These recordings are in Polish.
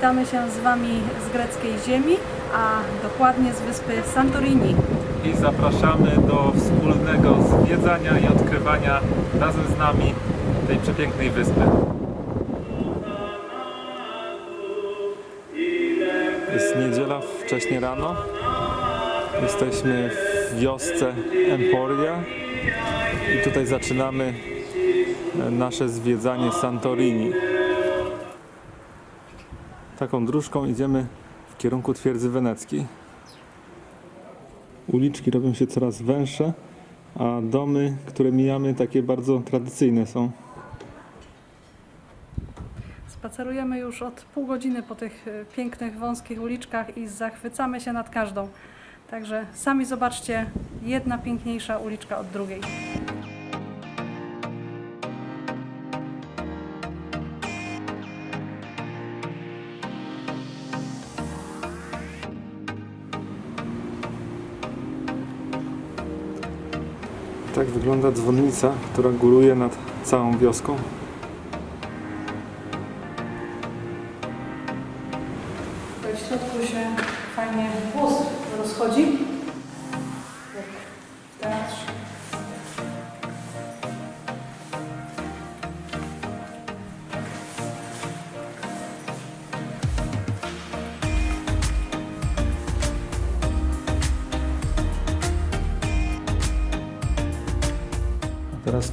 Witamy się z Wami z greckiej ziemi, a dokładnie z wyspy Santorini. i zapraszamy do wspólnego zwiedzania i odkrywania razem z nami tej przepięknej wyspy. Jest niedziela, wcześnie rano. Jesteśmy w wiosce Emporia i tutaj zaczynamy e, nasze zwiedzanie Santorini. Taką dróżką idziemy w kierunku twierdzy weneckiej. Uliczki robią się coraz węższe, a domy, które mijamy, takie bardzo tradycyjne są. Spacerujemy już od pół godziny po tych e, pięknych, wąskich uliczkach i zachwycamy się nad każdą. Także sami zobaczcie, jedna piękniejsza uliczka od drugiej. Wygląda dzwonnica, która góruje nad całą wioską.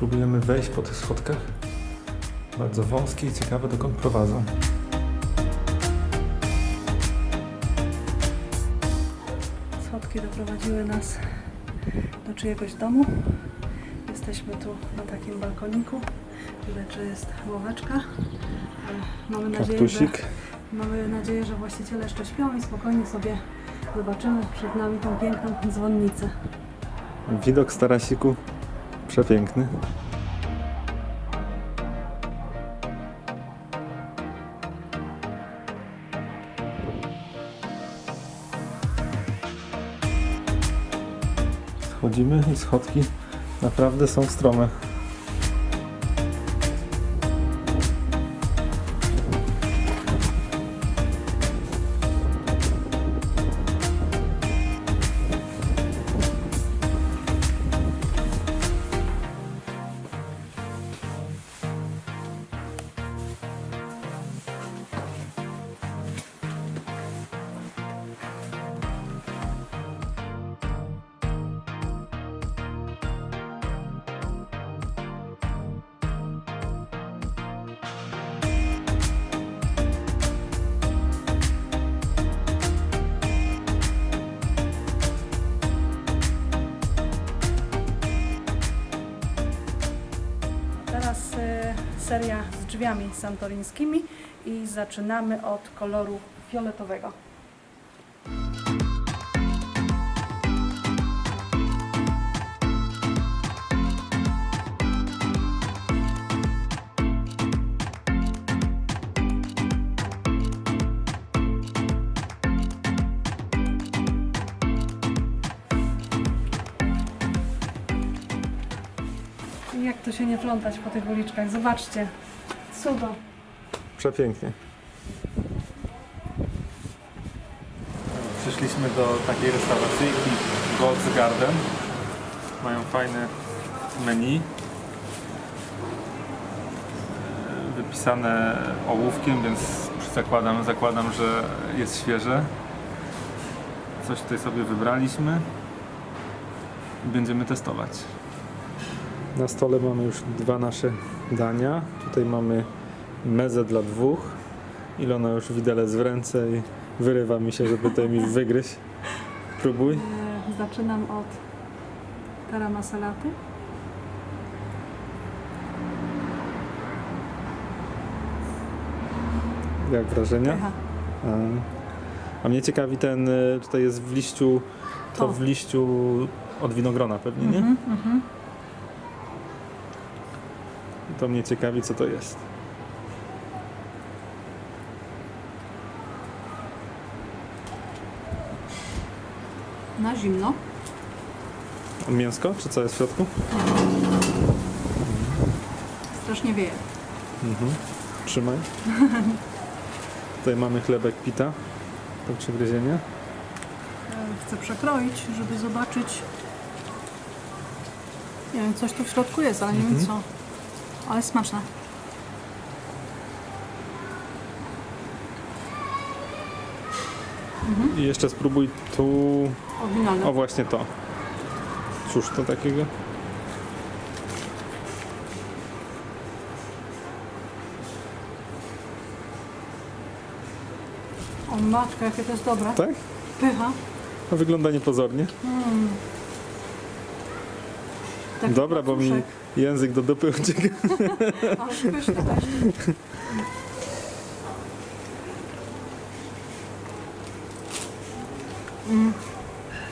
Spróbujemy wejść po tych schodkach. Bardzo wąskie i ciekawe dokąd prowadzą. Schodki doprowadziły nas do czyjegoś domu. Jesteśmy tu na takim balkoniku. Widać, że jest ławeczka. E, Mamy nadzieję, że, mamy nadzieję, że właściciele jeszcze śpią i spokojnie sobie zobaczymy przed nami tą piękną dzwonnicę. Widok z tarasiku przepiękny. Schodzimy i schodki naprawdę są strome. Seria z drzwiami santorińskimi i zaczynamy od koloru fioletowego. To się nie plątać po tych uliczkach? Zobaczcie, cudo. Przepięknie. Przyszliśmy do takiej restauracyjki God's Garden. Mają fajne menu. E, Wypisane ołówkiem, więc zakładam, zakładam, że jest świeże. Coś tutaj sobie wybraliśmy i będziemy testować. Na stole mamy już dwa nasze dania. Tutaj mamy mezę dla dwóch. Ilona już widelec w ręce i wyrywa mi się, żeby tutaj mi wygryźć. Próbuj. E, Zaczynam od tarama salaty. Jak wrażenia? Aha. A, mnie ciekawi ten, y, tutaj jest w liściu, to To. w liściu od winogrona pewnie, nie? Mhm, mhm. To mnie ciekawi, co to jest. Na zimno. Mięsko, czy co jest w środku? Strasznie wieje. Mhm. Trzymaj. Tutaj mamy chlebek pita do przegryzienia. E, Chcę przekroić, żeby zobaczyć. Nie wiem, coś tu w środku jest, ale nie wiem co. Ale smaczne. I jeszcze spróbuj tu... Oryginalne. O właśnie to. Cóż to takiego? O matko, jakie to jest dobre. Tak? Pycha. No, wygląda niepozornie. Taki Dobra, bo mi język do dupy ucieka. Ale pyszne też. Mm.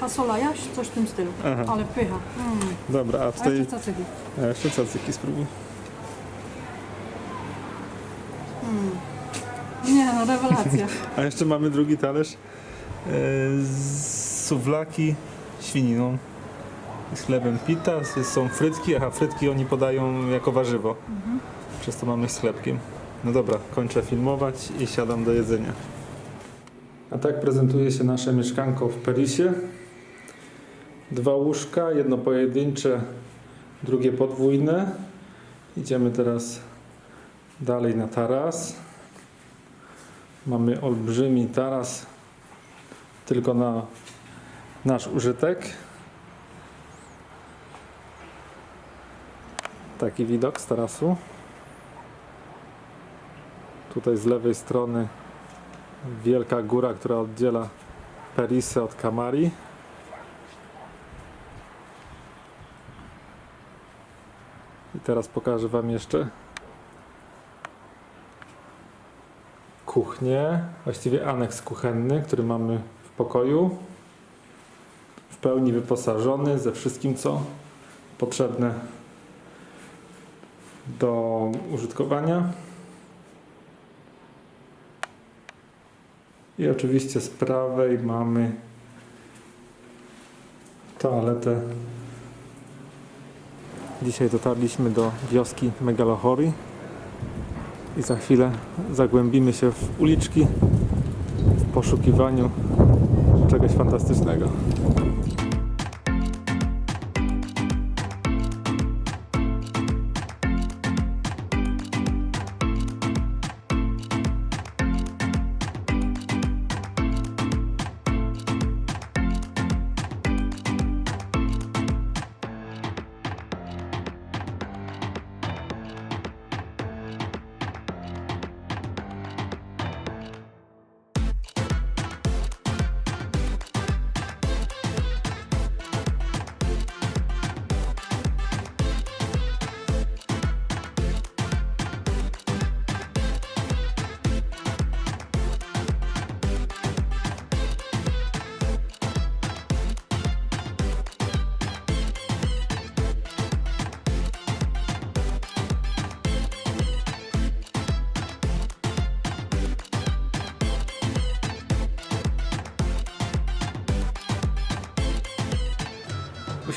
Fasola jaś, coś w tym stylu. Aha. Ale pycha. Mm. Dobra, a A tutaj... jeszcze cacyki. A jeszcze cacyki spróbuj. Nie no, rewelacja. A jeszcze mamy drugi talerz. E, z suwlaki świniną. Z chlebem pita, są frytki, aha, frytki oni podają jako warzywo. Przez to mamy z chlebkiem. No dobra, kończę filmować i siadam do jedzenia. A tak prezentuje się nasze mieszkanko w Perisie. Dwa łóżka, jedno pojedyncze, drugie podwójne. Idziemy teraz dalej na taras. Mamy olbrzymi taras tylko na nasz użytek. Taki widok z tarasu. Tutaj z lewej strony wielka góra, która oddziela Perisę od Kamari. I teraz pokażę Wam jeszcze kuchnię, właściwie aneks kuchenny, który mamy w pokoju. W pełni wyposażony ze wszystkim, co potrzebne do użytkowania. I oczywiście z prawej mamy toaletę. Dzisiaj dotarliśmy do wioski Megalohori i za chwilę zagłębimy się w uliczki w poszukiwaniu czegoś fantastycznego.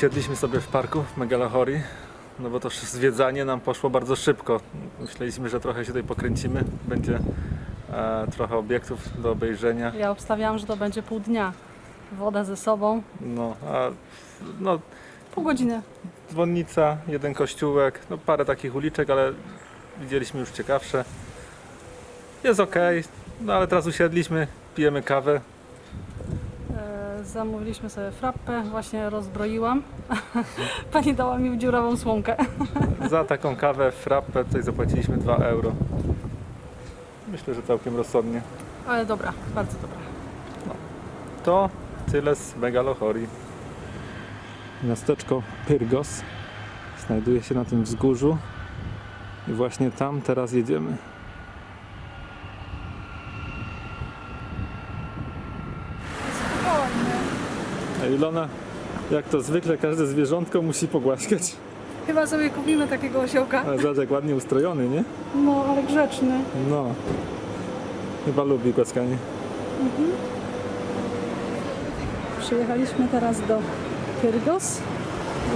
Usiedliśmy sobie w parku w Megalahori, no bo to zwiedzanie nam poszło bardzo szybko. Myśleliśmy, że trochę się tutaj pokręcimy, będzie e, trochę obiektów do obejrzenia. Ja obstawiałam, że to będzie pół dnia. Woda ze sobą. No, a no, Pół godziny. dzwonnica, jeden kościółek, no parę takich uliczek, ale widzieliśmy już ciekawsze. Jest ok, no ale teraz usiedliśmy, pijemy kawę. Zamówiliśmy sobie frappę, właśnie rozbroiłam. Pani dała mi dziurawą słomkę. Za taką kawę frappę tutaj zapłaciliśmy 2 euro. Myślę, że całkiem rozsądnie. Ale dobra, bardzo dobra. To tyle z Megalohori. Miasteczko Pyrgos znajduje się na tym wzgórzu i właśnie tam teraz jedziemy. Spokojnie. A Ilona, jak to zwykle, każde zwierzątko musi pogłaskać. Chyba sobie kupimy takiego osiołka. Ale zobacz, jak ładnie ustrojony, nie? No, ale grzeczny. No. Chyba lubi głaskanie. Przyjechaliśmy teraz do Pyrgos.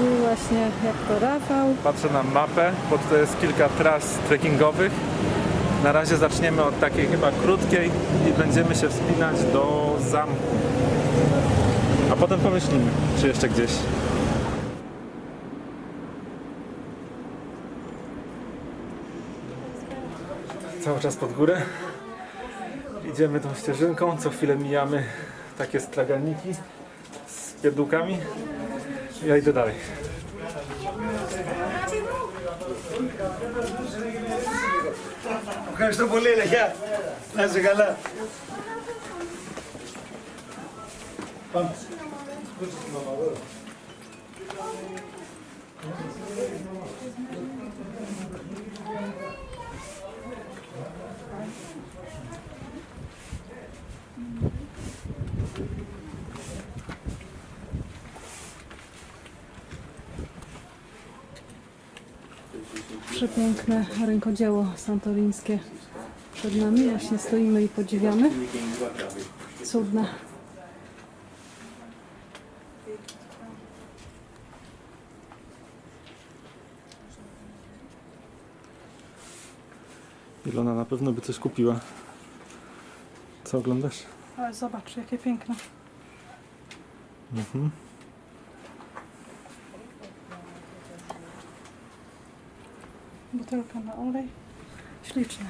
I właśnie jak to Rafał. Patrzę na mapę, bo tutaj jest kilka tras trekkingowych Na razie zaczniemy od takiej chyba krótkiej i będziemy się wspinać do zamku. A potem pomyślimy, czy jeszcze gdzieś. Cały czas pod górę. Idziemy tą ścieżynką, co chwilę mijamy takie straganiki z pierdółkami. Ja idę dalej. Ευχαριστώ πολύ, Ελεγιά. Να είσαι καλά. Πάμε. Przepiękne rękodzieło santorińskie przed nami. Właśnie stoimy i podziwiamy. Cudne. Ilona na pewno by coś kupiła. Co oglądasz? Ale zobacz, jakie piękne. Mhm. Butelka na olej. Śliczne.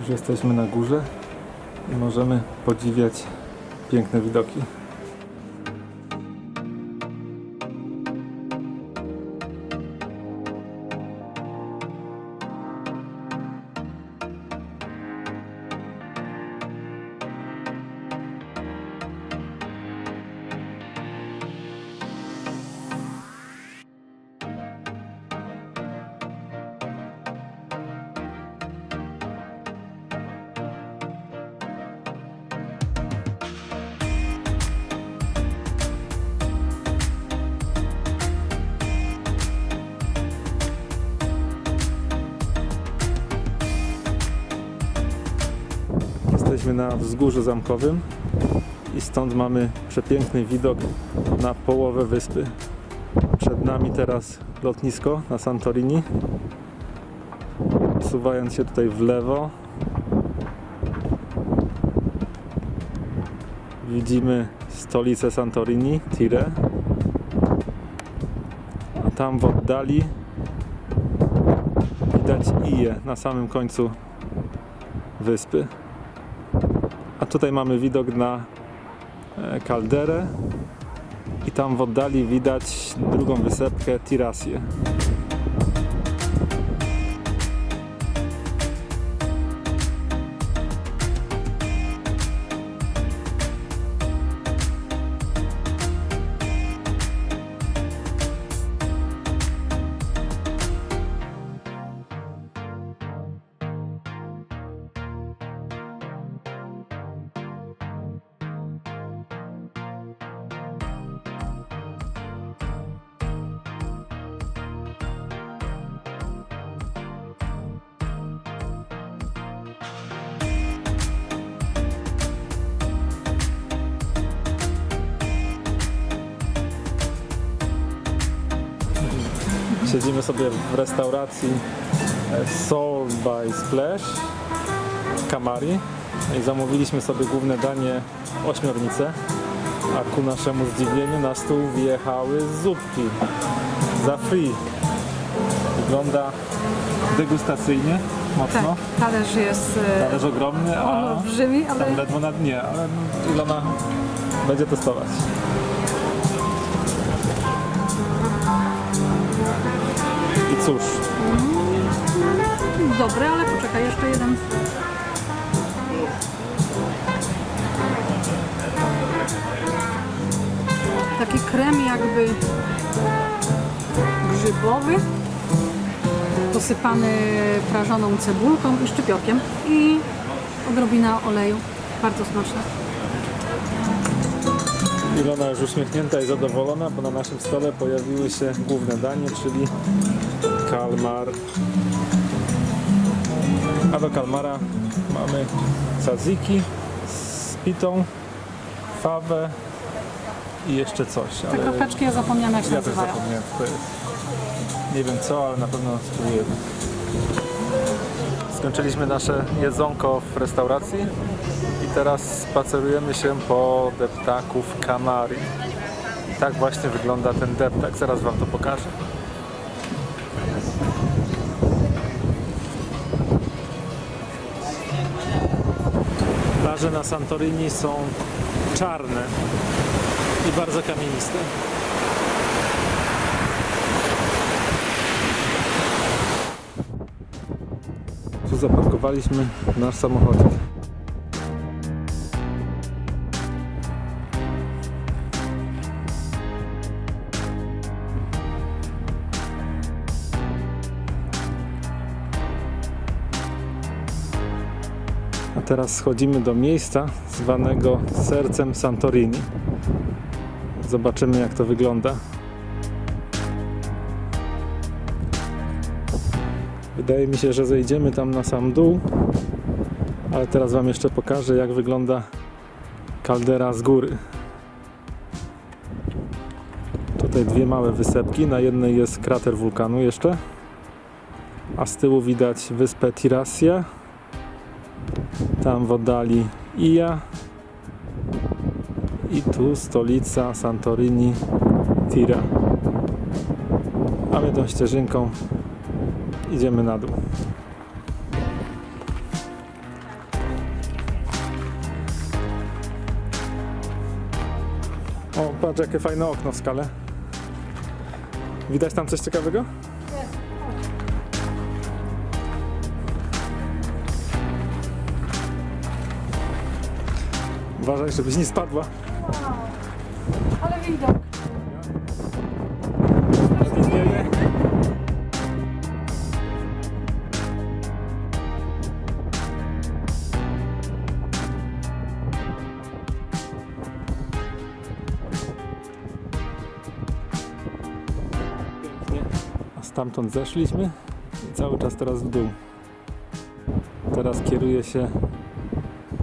Już jesteśmy na górze i możemy podziwiać piękne widoki. Jesteśmy na wzgórzu zamkowym i stąd mamy przepiękny widok na połowę wyspy. Przed nami teraz lotnisko na Santorini. Suwając się tutaj w lewo widzimy stolicę Santorini, Tire. A tam w oddali widać Ije na samym końcu wyspy. A tutaj mamy widok na e, kalderę i tam w oddali widać drugą wysepkę Tirasię. Siedzimy sobie w restauracji e, Soul by Splash Kamari i zamówiliśmy sobie główne danie ośmiornicę, a ku naszemu zdziwieniu na stół wjechały zupki za free. Wygląda degustacyjnie mocno. Tak, talerz jest e, Talerz ogromny, a olbrzymi, ale tam ledwo na dnie, ale no, Ilona będzie testować. Cóż, dobre, ale poczekaj, jeszcze jeden. Taki krem jakby grzybowy, posypany prażoną cebulką i szczypiorkiem i odrobina oleju. Bardzo smaczne. Ilona już uśmiechnięta i zadowolona, bo na naszym stole pojawiły się główne danie, czyli kalmar. A do kalmara mamy tzatziki z pitą, fawę i jeszcze coś, Te ale kropeczki ja zapomniałam jak się ja też nazywają. zapomniałem co to jest. Nie wiem co, ale na pewno spróbujemy. Skończyliśmy nasze jedzonko w restauracji i teraz spacerujemy się po deptaku w Kanari. I tak właśnie wygląda ten deptak, zaraz Wam to pokażę. Plaże na Santorini są czarne i bardzo kamieniste. Tu zaparkowaliśmy nasz samochodzik. Teraz schodzimy do miejsca zwanego sercem Santorini. Zobaczymy jak to wygląda. Wydaje mi się, że zejdziemy tam na sam dół, ale teraz Wam jeszcze pokażę, jak wygląda kaldera z góry. Tutaj dwie małe wysepki, na jednej jest krater wulkanu jeszcze, a z tyłu widać wyspę Tirassia, tam w oddali Ija i tu stolica Santorini, Tira. A my tą ścieżynką idziemy na dół. O, patrz jakie fajne okno w skale. Widać tam coś ciekawego? Uważaj, żebyś nie spadła. Ale widok. Stamtąd zeszliśmy i cały czas teraz w dół. Teraz kieruję się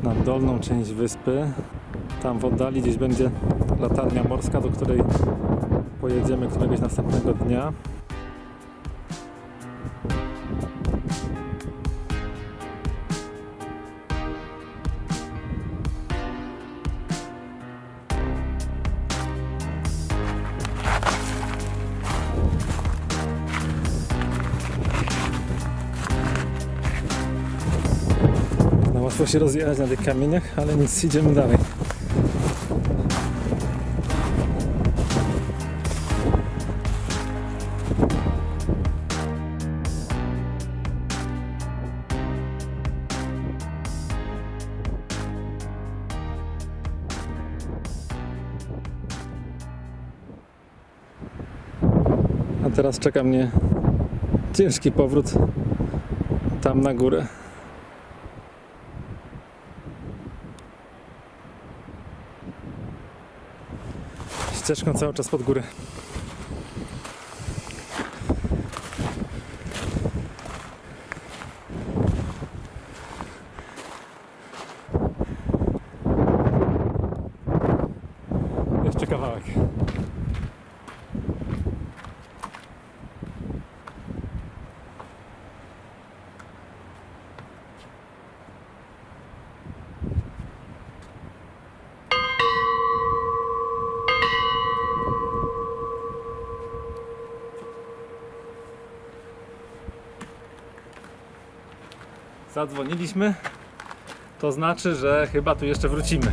na dolną część wyspy. Tam w oddali gdzieś będzie latarnia morska, do której pojedziemy któregoś następnego dnia. Łatwo się rozjechać na tych kamieniach, ale nic, idziemy dalej. A teraz czeka mnie ciężki powrót tam na górę. Ścieżką cały czas pod górę. Jeszcze kawałek. Zadzwoniliśmy. To znaczy, że chyba tu jeszcze wrócimy.